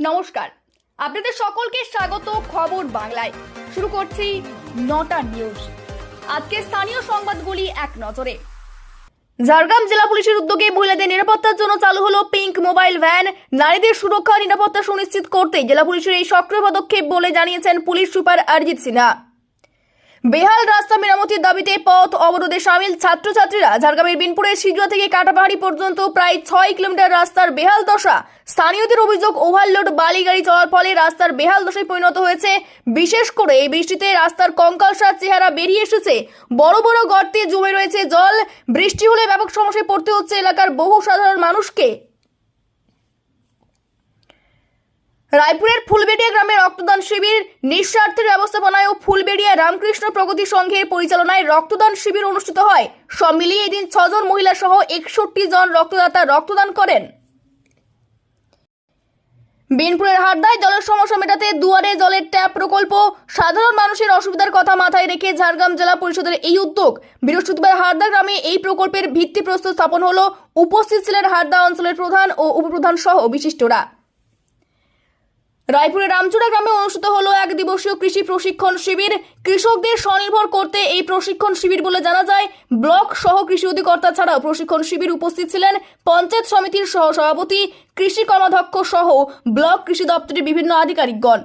নমস্কার। আপনাদের সকলকে স্বাগত খবর বাংলায়। শুরু করছি নটা নিউজ। আজকে স্থানীয় সংবাদগুলি এক নজরে। ঝাড়গ্রাম জেলা পুলিশের উদ্যোগে মহিলাদের নিরাপত্তার জন্য চালু হলো পিঙ্ক মোবাইল ভ্যান। নারীদের সুরক্ষা নিরাপত্তা সুনিশ্চিত করতে জেলা পুলিশের এই সক্রিয় পদক্ষেপ বলে জানিয়েছেন পুলিশ সুপার অরিজিৎ সিনহা। বেহাল রাস্তা মেরামতির দাবিতে পথ অবরোধে সামিল ছাত্রছাত্রীরা ঝাড়গ্রামের বিনপুরের সিজুয়া থেকে কাটাপাহাড়ি পর্যন্ত প্রায় ছয় কিলোমিটার রাস্তার বেহাল দশা। স্থানীয়দের অভিযোগ, ওভারলোড বালি গাড়ি চলার ফলে রাস্তার বেহাল দশায় পরিণত হয়েছে। বিশেষ করে এই বৃষ্টিতে রাস্তার কঙ্কালসার চেহারা বেরিয়ে এসেছে। বড় বড় গর্তে জমে রয়েছে জল। বৃষ্টি হলে ব্যাপক সমস্যায় পড়তে হচ্ছে এলাকার বহু সাধারণ মানুষকে। রায়পুরের ফুলবেড়িয়া গ্রামে রক্তদান শিবির নিঃস্বার্থের ব্যবস্থাপনায় ও ফুলবেড়িয়া রামকৃষ্ণ প্রগতি সংঘের পরিচালনায় রক্তদান শিবির অনুষ্ঠিত হয়। সব মিলিয়ে এদিন ছজন মহিলা সহ একষট্টি জন রক্তদাতা রক্তদান করেন। বিনপুরের হারদায় জলের সমস্যা মেটাতে দুয়ারে জলের ট্যাপ প্রকল্প। সাধারণ মানুষের অসুবিধার কথা মাথায় রেখে ঝাড়গ্রাম জেলা পরিষদের এই উদ্যোগ। বৃহস্পতিবার হারদা গ্রামে এই প্রকল্পের ভিত্তিপ্রস্তর স্থাপন হল। উপস্থিত ছিলেন হারদা অঞ্চলের প্রধান ও উপপ্রধান সহ বিশিষ্টরা। রায়পুরের রামচূড়া গ্রামে অনুষ্ঠিত হলো এক দিবসীয় কৃষি প্রশিক্ষণ শিবির। কৃষকদের স্বনির্ভর করতে এই প্রশিক্ষণ শিবির বলে জানা যায়, ব্লক সহ কৃষি অধিকর্তা ছাড়াও প্রশিক্ষণ শিবির উপস্থিত ছিলেন পঞ্চায়েত সমিতির সহ সভাপতি কৃষি কর্মাধ্যক্ষ সহ ব্লক কৃষি দপ্তরের বিভিন্ন আধিকারিকগণ।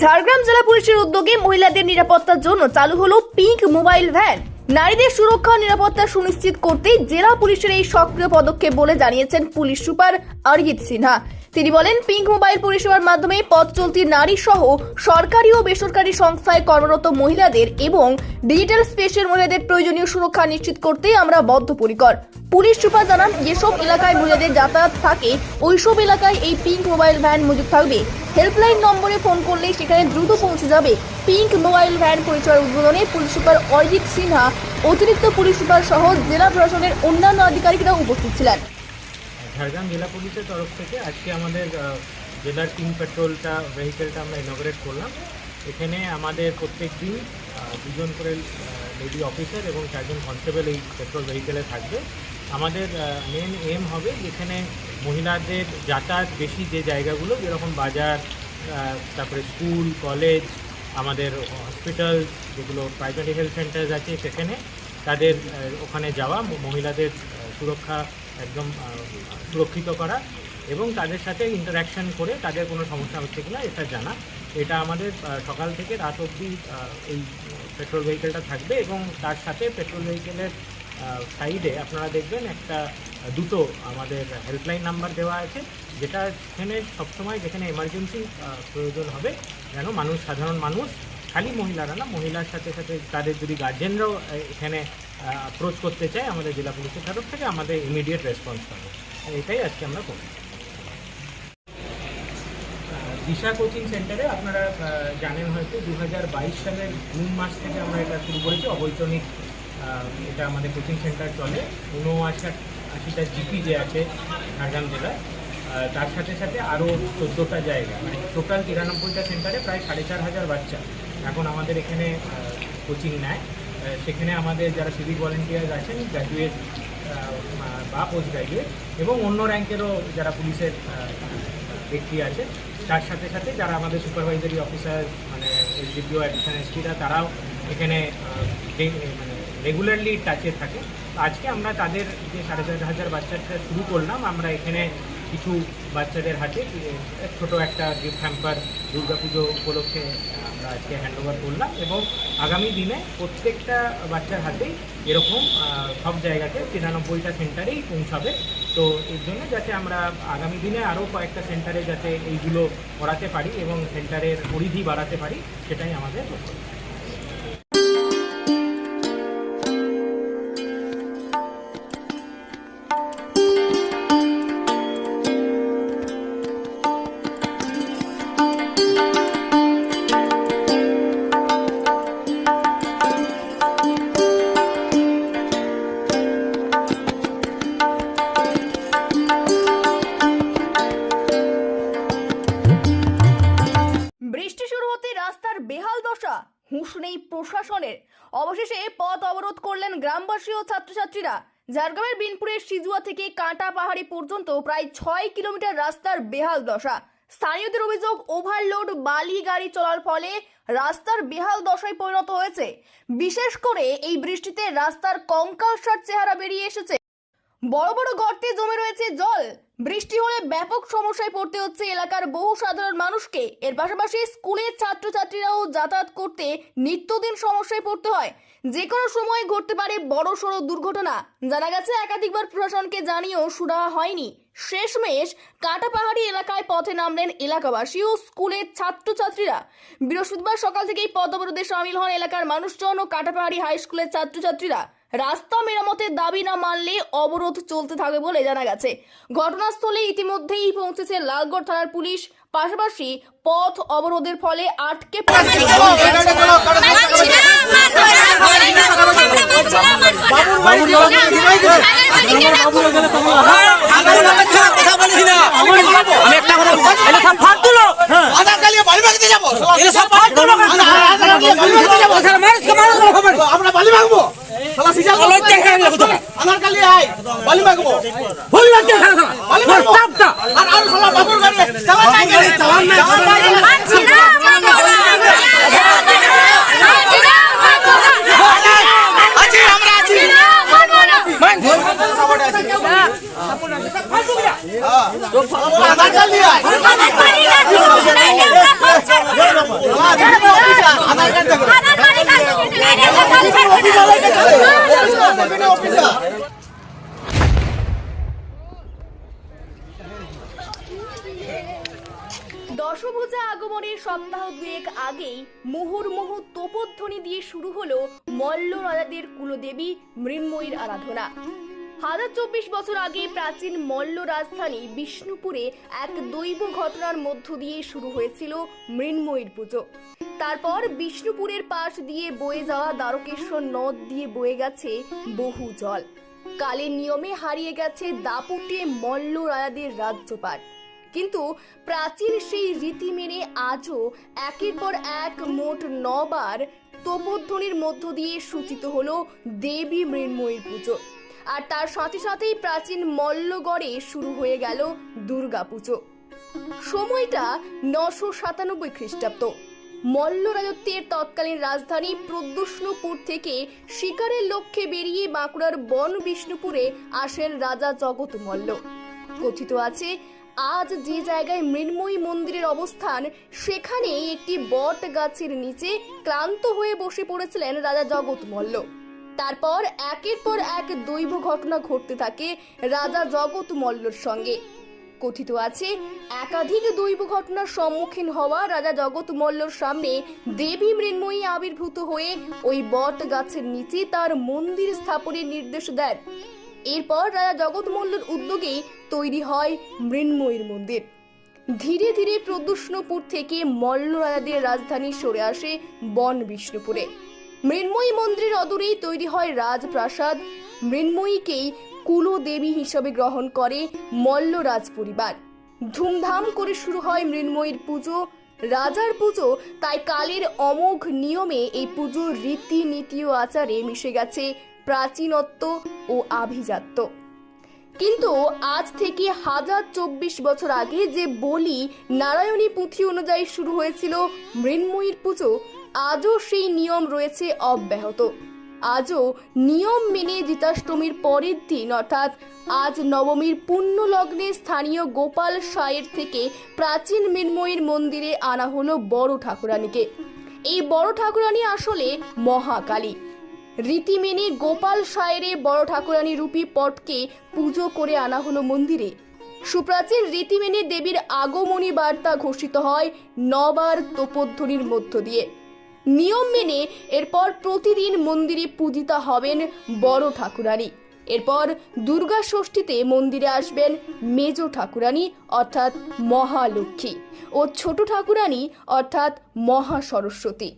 ঝাড়গ্রাম জেলা পুলিশের উদ্যোগে মহিলাদের নিরাপত্তার জন্য চালু হলো পিঙ্ক মোবাইল ভ্যান। নারীদের সুরক্ষা ও নিরাপত্তা সুনিশ্চিত করতে জেলা পুলিশের এই সক্রিয় পদক্ষেপ বলে জানিয়েছেন পুলিশ সুপার অরিজিৎ সিনহা। তিনি বলেন, পিঙ্ক মোবাইল পরিষেবার মাধ্যমে পথ চলতি নারী সহ সরকারি ও বেসরকারি সংস্থায় কর্মরত মহিলাদের এবং ডিজিটাল স্পেসের মহিলাদের প্রয়োজনীয় সুরক্ষা নিশ্চিত করতে আমরা বদ্ধপরিকর। পুলিশ সুপার জানান, যেসব এলাকায় মহিলাদের যাতায়াত থাকে, ওইসব এলাকায় এই পিঙ্ক মোবাইল ভ্যান মজুদ থাকবে। হেল্পলাইন নম্বরে ফোন করলে সেখানে দ্রুত পৌঁছে যাবে পিঙ্ক মোবাইল ভ্যান পরিচয়ের উদ্বোধনে পুলিশ সুপার অরিজিৎ সিনহা, অতিরিক্ত পুলিশ সুপার সহ জেলা প্রশাসনের অন্যান্য আধিকারিকরা উপস্থিত ছিলেন। ঝাড়গ্রাম জেলা পুলিশের তরফ থেকে আজকে আমাদের জেলার টিম পেট্রোলটা ভেহিকেলটা আমরা ইনগ্রেট করলাম। এখানে আমাদের প্রত্যেক দিন দুজন করে লেডি অফিসার এবং চারজন কনস্টেবল এই পেট্রোল ভেহিকেলে থাকবে। আমাদের মেন এম হবে যেখানে মহিলাদের যাতায়াত বেশি যে জায়গাগুলো, যেরকম বাজার তারপরে স্কুল কলেজ আমাদের হসপিটাল যেগুলো প্রাইভেট হেলথ সেন্টার আছে সেখানে তাদের ওখানে যাওয়া, মহিলাদের সুরক্ষা একদম সুরক্ষিত করা এবং তাদের সাথে ইন্টারাকশন করে তাদের কোনো সমস্যা হচ্ছে কিনা এটা জানা। এটা আমাদের সকাল থেকে রাত অবধি এই পেট্রোল ভেহিকেলটা থাকবে এবং তার সাথে পেট্রোল ভেহিকেলের সাইডে আপনারা দেখবেন একটা দুটো আমাদের হেল্পলাইন নাম্বার দেওয়া আছে, যেটা সেখানে সবসময় যেখানে এমার্জেন্সি প্রয়োজন হবে, যেন মানুষ, সাধারণ মানুষ, খালি মহিলারা না, মহিলার সাথে সাথে তাদের যদি গার্জেনরাও এখানে অ্যাপ্রোচ করতে চাই আমাদের জেলা পুলিশের তরফ থেকে, আমাদের ইমিডিয়েট রেসপন্স পাবে এটাই আজকে আমরা করি দিশা কোচিং সেন্টারে আপনারা জানেন হয়তো দু হাজার বাইশ সালের জুন মাস থেকে আমরা এটা শুরু করেছি, অবৈতনিক এটা আমাদের কোচিং সেন্টার চলে। উনআশি, আশিটা জিপি যে আছে ঝাড়গ্রাম জেলায় তার সাথে সাথে আরও চোদ্দোটা জায়গা মানে টোটাল তিরানব্বইটা সেন্টারে প্রায় সাড়ে চার হাজার বাচ্চা এখন আমাদের এখানে কোচিং নেয়। সেখানে আমাদের যারা সিভিক ভলেন্টিয়ার আছেন গ্র্যাজুয়েট বা পোস্ট গ্র্যাজুয়েট এবং অন্য র্যাঙ্কেরও যারা পুলিশের ব্যক্তি আছে, তার সাথে সাথে যারা আমাদের সুপারভাইজারি অফিসার মানে এসডিপিও অ্যাডিশন এসপিরা তারাও এখানে মানে রেগুলারলি টাচে থাকে। আজকে আমরা তাদের যে সাড়ে চার হাজার বাচ্চাটা শুরু করলাম, আমরা এখানে কিছু বাচ্চাদের হাতে ছোট একটা গিফট হ্যাম্পার দুর্গাপুজো উপলক্ষে আজকে হ্যান্ড ওভার করলাম এবং আগামী দিনে প্রত্যেকটা বাচ্চার হাতেই এরকম সব জায়গাতে তিরানব্বইটা সেন্টারেই পৌঁছাবে। তো এর জন্য যাতে আমরা আগামী দিনে আরও কয়েকটা সেন্টারে যাতে এইগুলো করাতে পারি এবং সেন্টারের পরিধি বাড়াতে পারি, সেটাই আমাদের লক্ষ্য। অবশেষে পথ অবরোধ করলেন গ্রামবাসী ও ছাত্রছাত্রীরা। ঝাড়গ্রামের বিনপুরের সিজুয়া থেকে কাঁটা পাহাড়ি পর্যন্ত প্রায় ছয় কিলোমিটার রাস্তার বেহাল দশা। স্থানীয়দের অভিযোগ, ওভারলোড বালি গাড়ি চলার ফলে রাস্তার বেহাল দশায় পরিণত হয়েছে। বিশেষ করে এই বৃষ্টিতে রাস্তার কঙ্কালসার চেহারা বেরিয়ে এসেছে। বড় বড় গর্তে জমে রয়েছে জল। বৃষ্টি হলে ব্যাপক সমস্যায় পড়তে হচ্ছে এলাকার বহু সাধারণ মানুষকে। এর পাশাপাশি স্কুলের ছাত্রছাত্রীরাও যাতায়াত করতে নিত্যদিন সমস্যায় পড়তে হয়। যে কোনো সময় ঘটতে পারে বড় সড়ো দুর্ঘটনা। জানা গেছে, একাধিকবার প্রশাসনকে জানিয়েও সুরাহা হয়নি। শেষমেশ কাটাপাহাড়ি এলাকায় পথে নামলেন এলাকাবাসী ও স্কুলের ছাত্রছাত্রীরা। বৃহস্পতিবার সকাল থেকেই পথ অবরোধে সামিল হন এলাকার মানুষজন ও কাটাপাহাড়ি হাই স্কুলের ছাত্রছাত্রীরা। রাস্তা মেরামতের দাবি না মানলে অবরোধ চলতে থাকবে বলে জানা গেছে ঘটনাস্থলে ইতিমধ্যেই পৌঁছেছে লালগড় থানার পুলিশ পাশাপাশি পথ অবরোধের ফলে আটকে। আমরা বালি ভাঙবো বলো, দেখা গেলো কোথায়? আধার কালিয়ে আয়। বালি শালা। বালি ওর ভাঙবো চাপটা। আর আর শালা বাবুর গাড়ি চালান নাই গাড়ি চালান নাই চালান নাই গাড়ি। আছি আমরা আছি আধার কালিয়ে আয় আধার কার্ড দেখো অফিসার দশভূজা আগমনের সপ্তাহ দুয়েক আগেই মুহুর্মুহু তোপধ্বনি দিয়ে শুরু হলো মল্ল রাজাদের কুলদেবী মৃন্ময়ীর আরাধনা। হাজার চব্বিশ বছর আগে প্রাচীন মল্ল রাজধানী বিষ্ণুপুরে এক দৈব ঘটনার মধ্য দিয়ে শুরু হয়েছিল মৃন্ময়ীর পুজো। তারপর বিষ্ণুপুরের পাশ দিয়ে বয়ে যাওয়া দ্বারকেশ্বর নদ দিয়ে বয়ে গেছে বহু জল। কালের নিয়মে হারিয়ে গেছে দাপুটে মল্ল রাজাদের রাজ্যপাট। কিন্তু প্রাচীন সেই রীতি মেনে আজও একের পর এক মোট নবার তোপধ্বনির মধ্য দিয়ে সূচিত হলো দেবী মৃন্ময়ীর পুজো। আর তার সাথে সাথেই প্রাচীন মল্লগড়ে শুরু হয়ে গেল দুর্গা পুজো। সময়টা নশো সাতানব্বই খ্রিস্টাব্দ। মল্ল রাজত্বের তৎকালীন রাজধানী প্রদ্যুষ্ণপুর থেকে শিকারের লক্ষ্যে বেরিয়ে বাঁকুড়ার বন বিষ্ণুপুরে আসেন রাজা জগৎ মল্ল। কথিত আছে আজ যে জায়গায় মৃন্ময়ী মন্দিরের অবস্থান সেখানে একটি বট গাছের নিচে ক্লান্ত হয়ে বসে পড়েছিলেন রাজা জগৎ মল্ল তারপর একের পর এক দৈব ঘটনা ঘটতে থাকে রাজা জগৎ মল্লর সঙ্গে। কথিত আছে, একাধিক দৈব ঘটনার সম্মুখীন হওয়া রাজা জগৎ মল্লর সামনে দেবী মৃন্ময়ী আবির্ভূত হয়ে ওই বট গাছের নিচে তার মন্দির স্থাপনের নির্দেশ দেন। এরপর রাজা জগৎ মল্লর উদ্যোগেই তৈরি হয় মৃন্ময়ীর মন্দির। ধীরে ধীরে প্রদূষ্ণপুর থেকে মল্ল রাজাদের রাজধানী সরে আসে বন বিষ্ণুপুরে। মৃন্ময়ী মন্দিরের অদূরেই তৈরি হয় রাজপ্রাসাদ। মৃন্ময়ীকেই কুলদেবী হিসেবে গ্রহণ করে মল্ল রাজ পরিবার ধুমধাম করে শুরু হয় মৃন্ময়ীর পুজো। রাজার পুজো, তাই কালের অমোঘ নিয়মে এই পুজোর রীতিনীতি ও আচারে মিশে গেছে প্রাচীনত্ব ও আভিজাত্য। কিন্তু আজ থেকে হাজার চব্বিশ বছর আগে যে বলি নারায়ণী পুঁথি অনুযায়ী শুরু হয়েছিল মৃন্ময়ীর পুজো, আজও সেই নিয়ম রয়েছে অব্যাহত। আজও নিয়ম মেনে জিতাষ্টমীর পরের দিন, অর্থাৎ আজ নবমীর পুণ্য লগ্নে স্থানীয় গোপাল সায়ের থেকে প্রাচীন মৃন্ময়ীর মন্দিরে আনা হলো বড় ঠাকুরানীকে। এই বড় ঠাকুরানী আসলে মহাকালী। রীতি মেনে গোপাল সায়রে বড় ঠাকুরানী রূপী পটকে পুজো করে আনা হলো মন্দিরে। সুপ্রাচীন রীতি মেনে দেবীর আগমনী বার্তা ঘোষিত হয় নবার তোপধ্বনির মধ্য দিয়ে। নিয়ম মেনে এরপর প্রতিদিন মন্দিরে পূজিতা হবেন বড় ঠাকুরানী। এরপর দুর্গা ষষ্ঠীতে মন্দিরে আসবেন মেজ ঠাকুরানী, অর্থাৎ মহালক্ষ্মী, ও ছোট ঠাকুরানী, অর্থাৎ মহা সরস্বতী